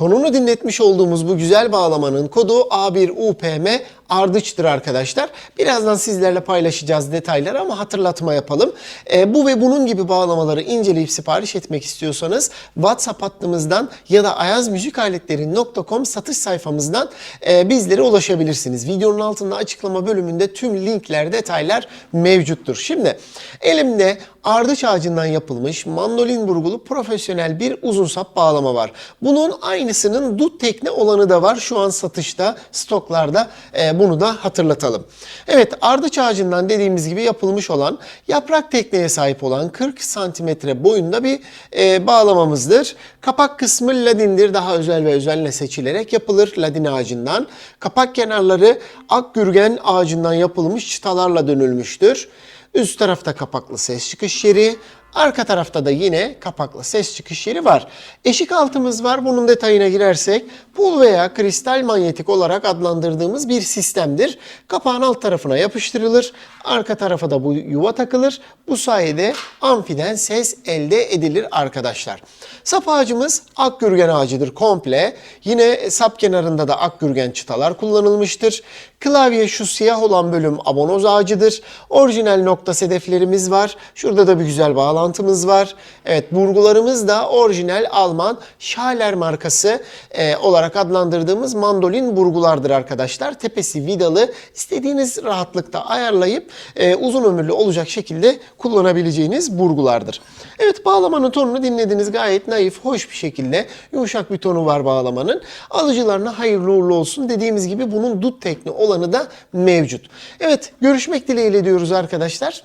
Tonunu dinletmiş olduğumuz bu güzel bağlamanın kodu A1UPM ardıçtır arkadaşlar. Birazdan sizlerle paylaşacağız detayları ama hatırlatma yapalım. Ee, bu ve bunun gibi bağlamaları inceleyip sipariş etmek istiyorsanız WhatsApp hattımızdan ya da ayazmüzikaletleri.com satış sayfamızdan e, bizlere ulaşabilirsiniz. Videonun altında açıklama bölümünde tüm linkler, detaylar mevcuttur. Şimdi elimde ardıç ağacından yapılmış mandolin burgulu profesyonel bir uzun sap bağlama var. Bunun aynısının dut tekne olanı da var. Şu an satışta, stoklarda e, bunu da hatırlatalım. Evet ardıç ağacından dediğimiz gibi yapılmış olan yaprak tekneye sahip olan 40 santimetre boyunda bir e, bağlamamızdır. Kapak kısmı ladindir. Daha özel ve özenle seçilerek yapılır ladin ağacından. Kapak kenarları akgürgen ağacından yapılmış çıtalarla dönülmüştür. Üst tarafta kapaklı ses çıkış yeri, arka tarafta da yine kapaklı ses çıkış yeri var. Eşik altımız var. Bunun detayına girersek pul veya kristal manyetik olarak adlandırdığımız bir sistemdir. Kapağın alt tarafına yapıştırılır. Arka tarafa da bu yuva takılır. Bu sayede amfiden ses elde edilir arkadaşlar. Sap ağacımız akgürgen ağacıdır komple. Yine sap kenarında da akgürgen çıtalar kullanılmıştır. Klavye şu siyah olan bölüm abonoz ağacıdır. Orijinal nokta sedeflerimiz var. Şurada da bir güzel bağlantımız var. Evet burgularımız da orijinal Alman Schaller markası e, olarak adlandırdığımız mandolin burgulardır arkadaşlar. Tepesi vidalı istediğiniz rahatlıkta ayarlayıp e, uzun ömürlü olacak şekilde kullanabileceğiniz burgulardır. Evet bağlamanın tonunu dinlediniz gayet naif, hoş bir şekilde yumuşak bir tonu var bağlamanın. Alıcılarına hayırlı uğurlu olsun. Dediğimiz gibi bunun dut tekni olanı da mevcut. Evet görüşmek dileğiyle diyoruz arkadaşlar.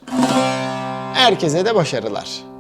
Herkese de başarılar.